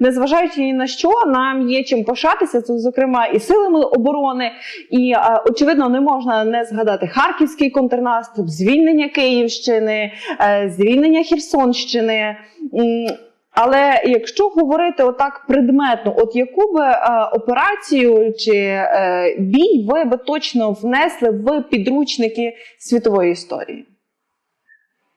Незважаючи ні на що, нам є чим пишатися, це, зокрема, і силами оборони, і е, очевидно, не можна не згадати харківський контрнаступ, звільнення Київщини, е, звільнення Херсонщини. Але якщо говорити отак предметно, от яку би е, операцію чи е, бій ви би точно внесли в підручники світової історії?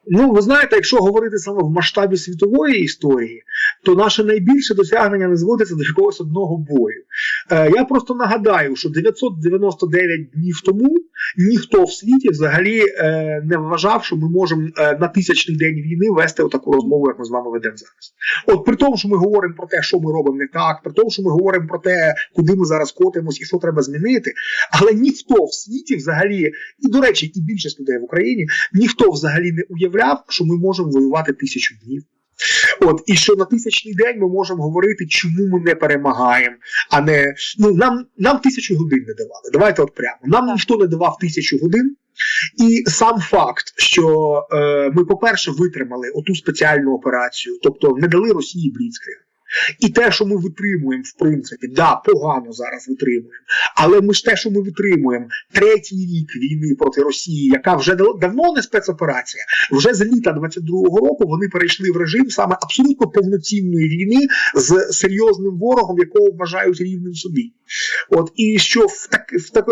Ну, ви знаєте, якщо говорити саме в масштабі світової історії, то наше найбільше досягнення не зводиться до якогось одного бою. Е, я просто нагадаю, що 999 днів тому ніхто в світі взагалі е, не вважав, що ми можемо е, на тисячний день війни вести отаку розмову, як ми з вами ведемо зараз. От при тому, що ми говоримо про те, що ми робимо не так, при тому, що ми говоримо про те, куди ми зараз котимось і що треба змінити, але ніхто в світі взагалі, і до речі, і більшість людей в Україні, ніхто взагалі не уявляв, що ми можемо воювати тисячу днів. От і що на тисячний день ми можемо говорити, чому ми не перемагаємо, а не ну нам нам тисячу годин не давали. Давайте от прямо. Нам ніхто не давав тисячу годин. І сам факт, що е, ми, по-перше, витримали оту спеціальну операцію, тобто не дали Росії Бліцкриг. І те, що ми витримуємо, в принципі, да, погано зараз витримуємо. Але ми ж те, що ми витримуємо третій рік війни проти Росії, яка вже давно не спецоперація, вже з літа 22-го року вони перейшли в режим саме абсолютно повноцінної війни з серйозним ворогом, якого вважають рівним собі. От і що в так в так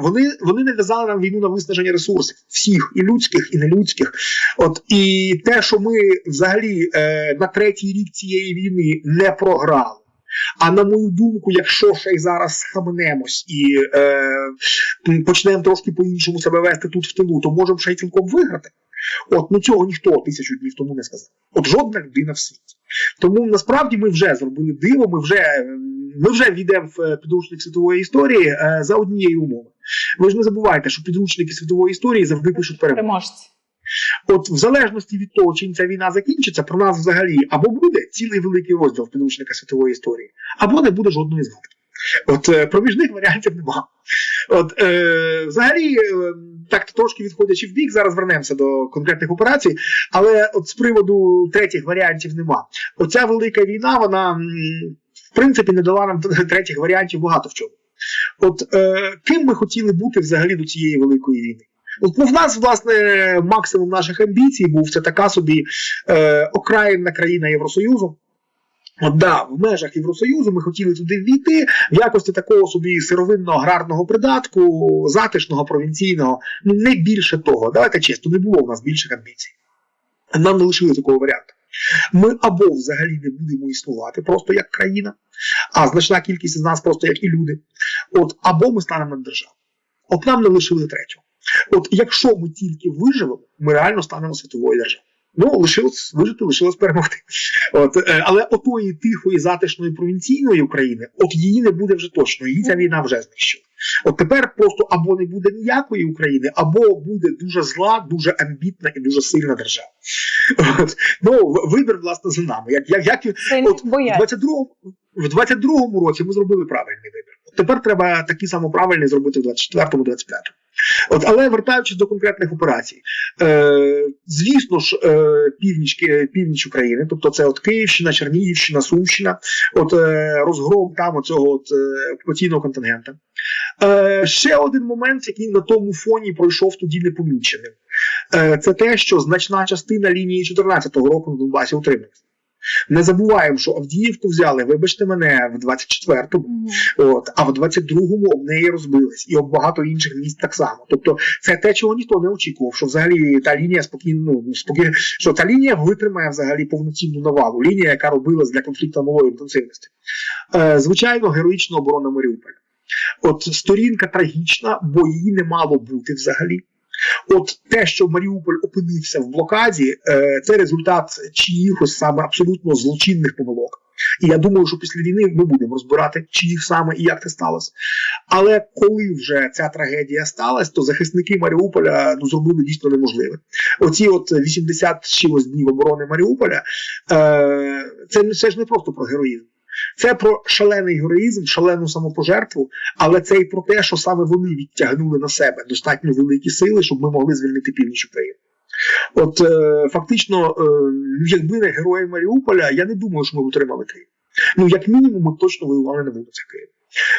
вони, вони нав'язали нам війну на виснаження ресурсів всіх, і людських, і нелюдських. От і те, що ми взагалі е, на третій рік цієї війни не програли. А на мою думку, якщо ще й зараз схаменемось і е, почнемо трошки по-іншому себе вести тут в тилу, то можемо ще й цілком виграти. От ну цього ніхто тисячу днів тому не сказав. От жодна людина в світі. Тому насправді ми вже зробили диво, ми вже, ми вже війдемо в е, підручник світової історії е, за однієї умови. Ви ж не забувайте, що підручники світової історії завжди пишуть. Переможці. От в залежності від того, чим ця війна закінчиться, про нас взагалі або буде цілий великий розділ підручника світової історії, або не буде жодної згадки. От е, проміжних варіантів нема. От е, взагалі, е, так трошки відходячи в бік, зараз вернемося до конкретних операцій, але от з приводу третіх варіантів нема. Оця велика війна, вона принципі не дала нам третіх варіантів багато в чому. От е, ким ми хотіли бути взагалі до цієї великої війни? От ну, в нас, власне, максимум наших амбіцій був це така собі е, окраїнна країна Євросоюзу. От да, в межах Євросоюзу ми хотіли туди ввійти в якості такого собі сировинного аграрного придатку, затишного, провінційного. Ну не більше того. Давайте чесно, не було в нас більших амбіцій. Нам не лишили такого варіанту. Ми або взагалі не будемо існувати просто як країна, а значна кількість з нас просто як і люди. От, або ми станемо на державу. От нам не лишили третього. От якщо ми тільки виживемо, ми реально станемо світовою державою. Ну, лишилось вижити, лишилось перемогти. От, е, але отої тихої, затишної провінційної України, от її не буде вже точно, її ця війна вже знищила. От тепер просто або не буде ніякої України, або буде дуже зла, дуже амбітна і дуже сильна держава. От. Ну, вибір, власне, за нами. Як, як, як, От в бояться. 22-му в 22-му році ми зробили правильний вибір. От Тепер треба такий само правильний зробити в 24-му, 25-му. От, але вертаючись до конкретних операцій, е, звісно ж, е, північ, Ки- північ України, тобто це от Київщина, Чернігівщина, Сумщина, от е, розгром там оцього от, е, окупаційного контингента. Е, ще один момент, який на тому фоні пройшов тоді непоміченим, е, це те, що значна частина лінії 14-го року на Донбасі утрималася. Не забуваємо, що Авдіївку взяли, вибачте мене, в 24-му, Мгм. от, а в 22-му об неї розбились, і об багато інших міст так само. Тобто, це те, чого ніхто не очікував, що взагалі та лінія спокійно, ну, спокійно, що та лінія витримає взагалі повноцінну навалу, лінія, яка робилась для конфлікту малої інтенсивності. Е, звичайно, героїчна оборона Маріуполя. От сторінка трагічна, бо її не мало бути взагалі. От те, що Маріуполь опинився в блокаді, е, це результат чиїхось саме абсолютно злочинних помилок. І я думаю, що після війни ми будемо розбирати, чиїх саме і як це сталося. Але коли вже ця трагедія сталася, то захисники Маріуполя ну, зробили дійсно неможливе. Оці от 80 з чимось днів оборони Маріуполя, е, це, це ж не просто про героїзм. Це про шалений героїзм, шалену самопожертву, але це і про те, що саме вони відтягнули на себе достатньо великі сили, щоб ми могли звільнити північ України. От е, фактично, е, якби не герої Маріуполя, я не думаю, що ми отримали Київ. Ну, як мінімум, ми точно воювали на вулицях Києва.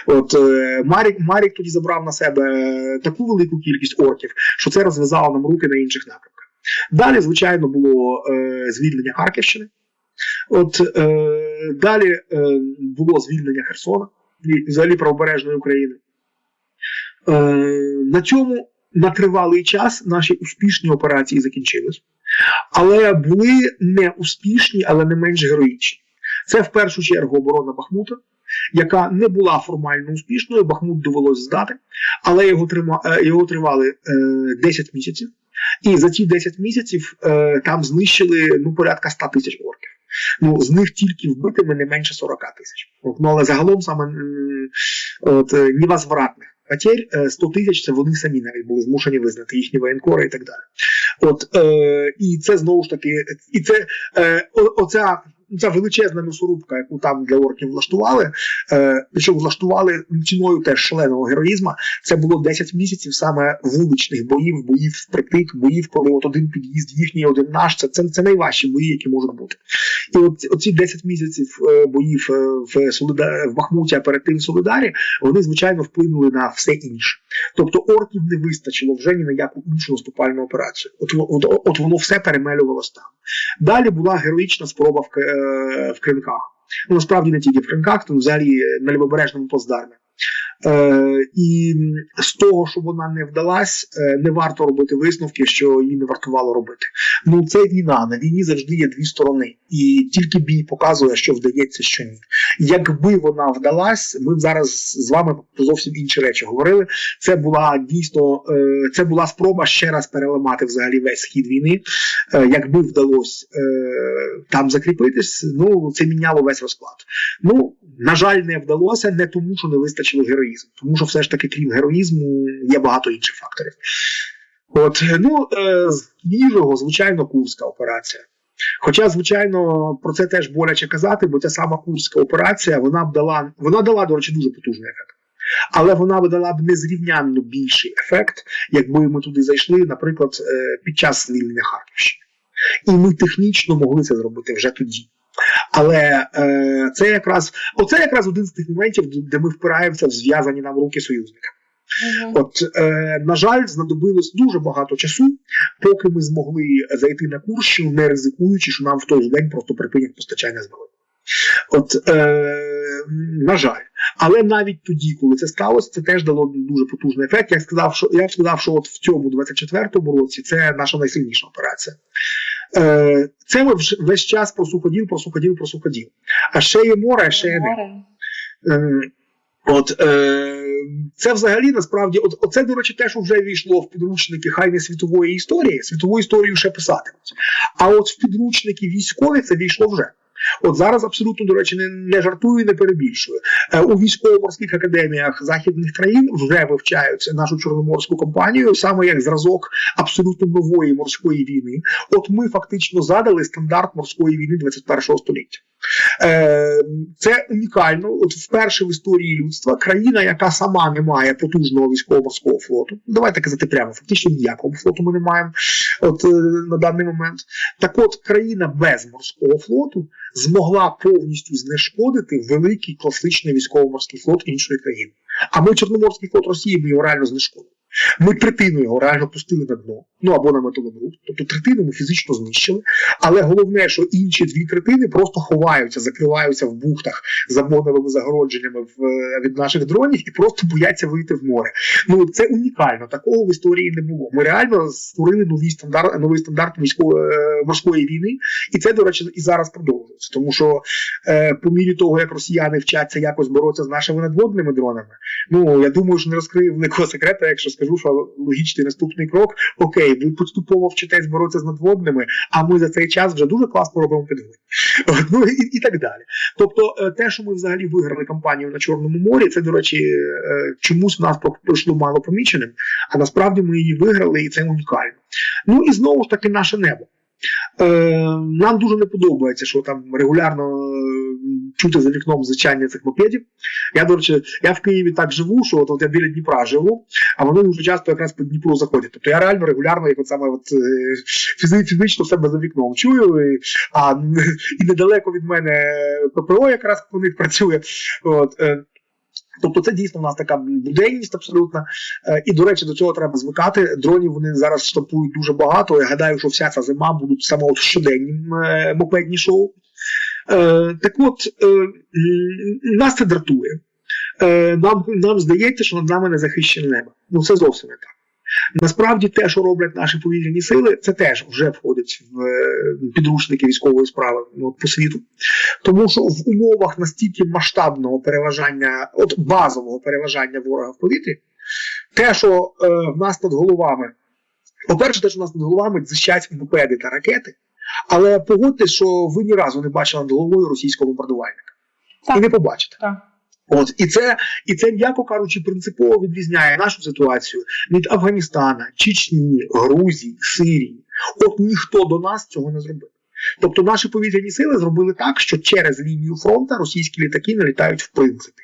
От е, Марік, Марік тоді забрав на себе е, таку велику кількість орків, що це розв'язало нам руки на інших напрямках. Далі, звичайно, було е, звільнення Харківщини. От е, далі е, було звільнення Херсона і взагалі правобережної України. Е, на цьому на тривалий час наші успішні операції закінчились, але були не успішні, але не менш героїчні. Це в першу чергу оборона Бахмута, яка не була формально успішною. Бахмут довелось здати, але його трима, е, його тривали е, 10 місяців. І за ці 10 місяців е, там знищили ну, порядка 100 тисяч орків. Ну, з них тільки вбитими не менше 40 тисяч. Ну, але загалом саме от, е, невозвратних потерь е, 100 тисяч це вони самі навіть були змушені визнати їхні воєнкори і так далі. От, е, і це знову ж таки, і це е, оця. Ця величезна м'ясорубка, яку там для орків влаштували, е, що влаштували ціною теж шаленого героїзму. Це було 10 місяців саме вуличних боїв, боїв впритик, боїв, коли от один під'їзд їхній, один наш. Це, це, це найважчі бої, які можуть бути. І от оці 10 місяців е, боїв е, в Солида... в Бахмуті, а перед тим в Солидарі, вони звичайно вплинули на все інше. Тобто орків не вистачило вже ні на яку іншу наступальну операцію. От, от, от воно все перемелювалося там. Далі була героїчна спроба в, е, в Кринках. Ну, насправді не тільки в Кринках, то взагалі на лівобережному плацдармі. Е, і з того, що вона не вдалась, е, не варто робити висновки, що її не вартувало робити. Ну це війна. На війні завжди є дві сторони, і тільки бій показує, що вдається, що ні. Якби вона вдалась, ми б зараз з вами зовсім інші речі говорили. Це була дійсно е, це була спроба ще раз переламати взагалі весь схід війни. Е, Якби вдалося там закріпитись, ну це міняло весь розклад. Ну на жаль, не вдалося не тому, що не вистачило героїзму, тому що все ж таки, крім героїзму, є багато інших факторів. От ну е, з свіжого, звичайно, курська операція. Хоча, звичайно, про це теж боляче казати, бо ця сама курська операція вона б дала, вона дала, до речі, дуже потужний ефект. Але вона б дала б незрівнянно більший ефект, якби ми туди зайшли, наприклад, е, під час звільнення Харківщини. І ми технічно могли це зробити вже тоді. Але е, це якраз оце якраз один з тих моментів, де ми впираємося в зв'язані нам руки союзника. От, е, на жаль, знадобилось дуже багато часу, поки ми змогли зайти на Курщину, не ризикуючи, що нам в той же день просто припинять постачання зброї. От, е, на жаль, але навіть тоді, коли це сталося, це теж дало дуже потужний ефект. Я сказав, що я б сказав, що от в цьому 24-му році це наша найсильніша операція. Е, це ми вже весь час про суходіл, про суходіл, про суходіл. А ще є море, а ще є небо. Е, От е, це взагалі насправді, от оце, до речі, теж вже війшло в підручники хай не світової історії. Світову історію ще писатимуть. А от в підручники військові це війшло вже. От зараз абсолютно, до речі, не, не жартую не перебільшую. Е, у військово-морських академіях західних країн вже вивчають нашу чорноморську компанію саме як зразок абсолютно нової морської війни. От ми фактично задали стандарт морської війни 21 століття. Е, це унікально. От вперше в історії людства країна, яка сама не має потужного військово-морського флоту. Давайте казати прямо, фактично ніякого флоту ми не маємо от, е, на даний момент. Так от, країна без морського флоту змогла повністю знешкодити великий класичний військово-морський флот іншої країни. А ми Чорноморський флот Росії ми його реально знешкодили. Ми третину його реально пустили на дно, ну або на металобрухт. Тобто третину ми фізично знищили. Але головне, що інші дві третини просто ховаються, закриваються в бухтах за моновими загородженнями в, е, від наших дронів і просто бояться вийти в море. Ну це унікально. Такого в історії не було. Ми реально створили новий стандарт, новий стандарт військової е, морської війни, і це, до речі, і зараз продовжується. Тому що е, по мірі того, як росіяни вчаться якось боротися з нашими надводними дронами, ну я думаю, що не розкрию великого секрета, якщо скажу, що логічний наступний крок окей, ви поступово вчитесь боротися з надводними, а ми за цей час вже дуже класно робимо підводні. Ну і, і так далі. Тобто, е, те, що ми взагалі виграли кампанію на Чорному морі, це, до речі, е, чомусь в нас пройшло мало поміченим, а насправді ми її виграли, і це унікально. Ну і знову ж таки наше небо. Е, нам дуже не подобається, що там регулярно е, чути за вікном звичайні цих мопедів. Я, до речі, я в Києві так живу, що от, от я біля Дніпра живу, а вони дуже часто якраз по Дніпру заходять. Тобто я реально регулярно, як от саме от, е, фізично себе за вікном чую, і, а і недалеко від мене ППО якраз по них працює. От, Тобто це дійсно у нас така буденність абсолютна. Е, І, до речі, до цього треба звикати. Дронів вони зараз штампують дуже багато. Я гадаю, що вся ця зима будуть саме от щоденні е, мопедні шоу. Е, так от, нас це дратує. Нам, нам здається, що над нами не захищене небо. Ну це зовсім не так. Насправді, те, що роблять наші повітряні сили, це теж вже входить в е, підручники військової справи ну, по світу. Тому що в умовах настільки масштабного переважання, от базового переважання ворога в повітрі, те, що е, в нас над головами, по-перше, те, що в нас над головами зищать мопеди та ракети, але погодьтесь, що ви ні разу не бачили над головою російського бомбардувальника. Так. І не побачите. Так. От і це, і це, м'яко кажучи, принципово відрізняє нашу ситуацію від Афганістана, Чечні, Грузії, Сирії. От ніхто до нас цього не зробив. Тобто наші повітряні сили зробили так, що через лінію фронту російські літаки не літають в принципі.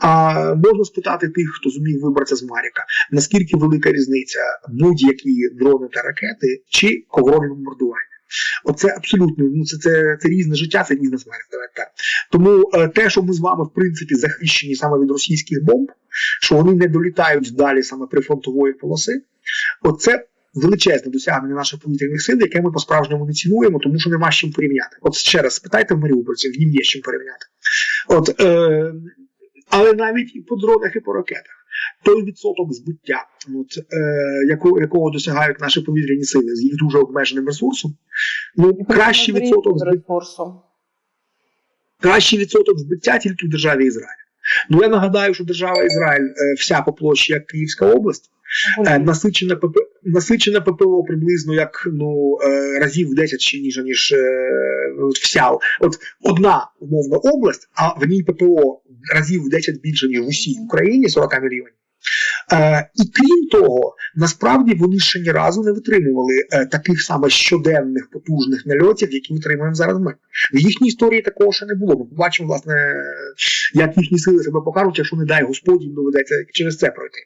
А можна спитати тих, хто зумів вибратися з Маріка, наскільки велика різниця будь-які дрони та ракети чи коврові бомбардування. Оце абсолютно ну це, це, це різне життя, це різна смерть. Так. Тому е, те, що ми з вами в принципі захищені саме від російських бомб, що вони не долітають далі саме прифронтової полоси, оце величезне досягнення наших повітряних сил, яке ми по-справжньому не цінуємо, тому що нема з чим порівняти. От ще раз спитайте в маріупольців, їм є з чим порівняти. От, е, але навіть і по дронах, і по ракетах. Той відсоток збиття, от, е, якого, якого досягають наші повітряні сили з їх дуже обмеженим ресурсом, ну кращий відсоток збиття ресурсу. кращий відсоток збиття тільки в державі Ізраїль. Ну я нагадаю, що держава Ізраїль е, вся по площі як Київська область, е, насичена ПП, насичена ППО приблизно як ну е, разів в 10 ще ніж ніж е, вся. От одна умовна область, а в ній ППО разів в 10 більше ніж в усій Україні 40 мільйонів. Е, і крім того, насправді вони ще ні разу не витримували е, таких саме щоденних потужних нальотів, які витримуємо зараз ми. В їхній історії такого ще не було. Ми побачимо, власне, як їхні сили себе покажуть, якщо не дай Господь їм доведеться через це пройти.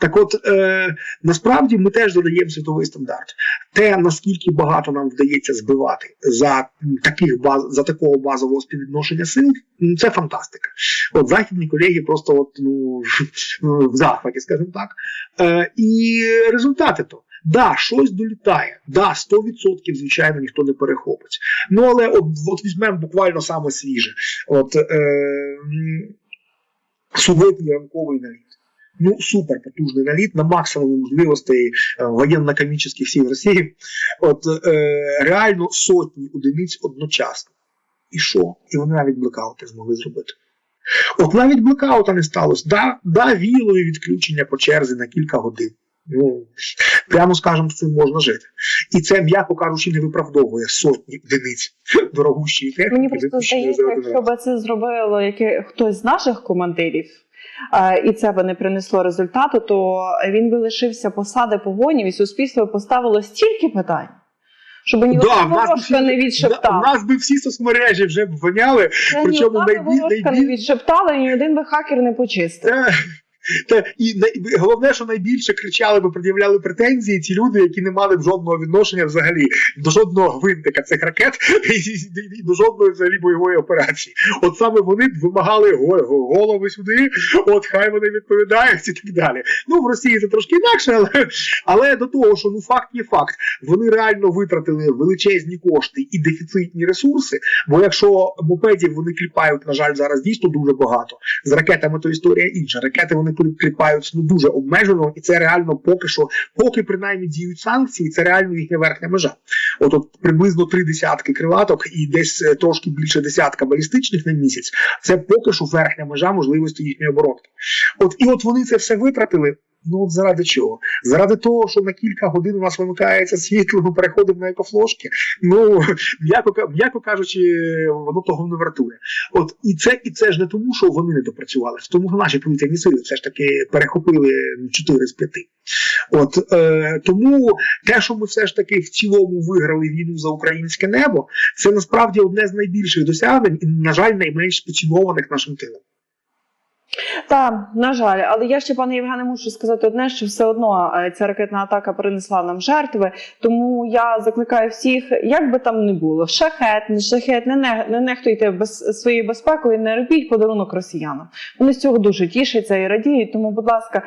Так от е, насправді ми теж задаємо світовий стандарт. Те, наскільки багато нам вдається збивати за таких баз, за такого базового співвідношення сил, це фантастика. От західні колеги просто от, ну, в захваті, скажімо так. Е, і результати то. Да, щось долітає. Да, 100% звичайно ніхто не перехопить. Ну але от, от візьмемо буквально саме свіже. От е, суботній ранковий наліт. Ну, супер потужний наліт на максимум можливостей е, воєнно-комічних сил Росії. От е, реально сотні одиниць одночасно. І що? І вони навіть блекаути змогли зробити. От навіть блекаута не сталося. Да, да, вілові відключення по черзі на кілька годин. Ну, прямо скажемо, з цим можна жити. І це, м'яко кажучи, не виправдовує сотні одиниць дорогущої техніки. Мені просто здається, якщо б це зробило хтось з наших командирів, і це би не принесло результату, то він би лишився посади погонів, і суспільство поставило стільки питань, щоб ні Да, одна ворожка не відшептала. відшептав. Нас би всі соцмережі вже б воняли. Ні причому одна найбіль- ворожка не найбіль- відшептала, ні один би хакер не почистив. Та, і най, головне, що найбільше кричали би, пред'являли претензії ті люди, які не мали б жодного відношення взагалі до жодного гвинтика цих ракет і, до жодної взагалі бойової операції. От саме вони вимагали го- го- голови сюди, от хай вони відповідають і так далі. Ну в Росії це трошки інакше, але, але до того, що ну факт є факт, вони реально витратили величезні кошти і дефіцитні ресурси. Бо якщо мопедів вони кліпають, на жаль, зараз дійсно дуже багато. З ракетами то історія інша. Ракети вони клі- кліпають ну дуже обмежено, і це реально поки що, поки принаймні діють санкції, це реально їхня верхня межа. От, от приблизно три десятки крилаток і десь е, трошки більше десятка балістичних на місяць. Це поки що верхня межа можливості їхньої оборонки. От і от вони це все витратили. Ну от заради чого? Заради того, що на кілька годин у нас вимикається світло, ми переходимо на екофлошки. Ну м'яко ка- м'яко кажучи, воно того не вартує. От і це, і це ж не тому, що вони не допрацювали, тому що наші повітряні сили все ж таки перехопили 4 з 5. От е, тому те, що ми все ж таки в цілому виграли війну за українське небо, це насправді одне з найбільших досягнень і, на жаль, найменш поцінованих нашим тилом. Так, на жаль, але я ще, пане Євгене, мушу сказати одне, що все одно е, ця ракетна атака принесла нам жертви. Тому я закликаю всіх, як би там не було, шахет, не шахет, не, не, не нехтуйте без своєю безпекою, не робіть подарунок росіянам. Вони з цього дуже тішаться і радіють. Тому, будь ласка,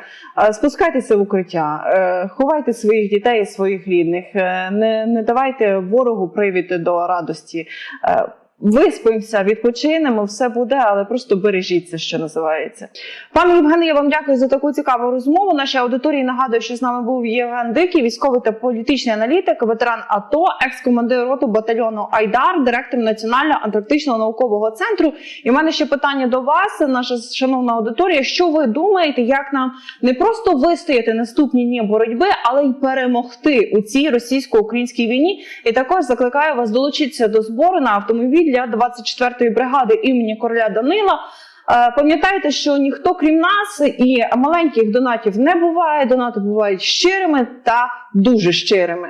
е, спускайтеся в укриття, е, ховайте своїх дітей і своїх рідних, не, не давайте ворогу привід до радості. Виспимося, відпочинемо, все буде, але просто бережіться, що називається. Пане Євгене, я вам дякую за таку цікаву розмову. Нашій аудиторії нагадую, що з нами був Євген Дикий, військовий та політичний аналітик, ветеран АТО, екс-командир роту батальйону Айдар, директор Національного антарктичного наукового центру. І в мене ще питання до вас, наша шановна аудиторія. Що ви думаєте, як нам не просто вистояти наступні дні боротьби, але й перемогти у цій російсько-українській війні? І також закликаю вас долучитися до збору на автомобіль для 24-ї бригади імені короля Данила. Е, Пам'ятайте, що ніхто крім нас і маленьких донатів не буває. Донати бувають щирими та дуже щирими.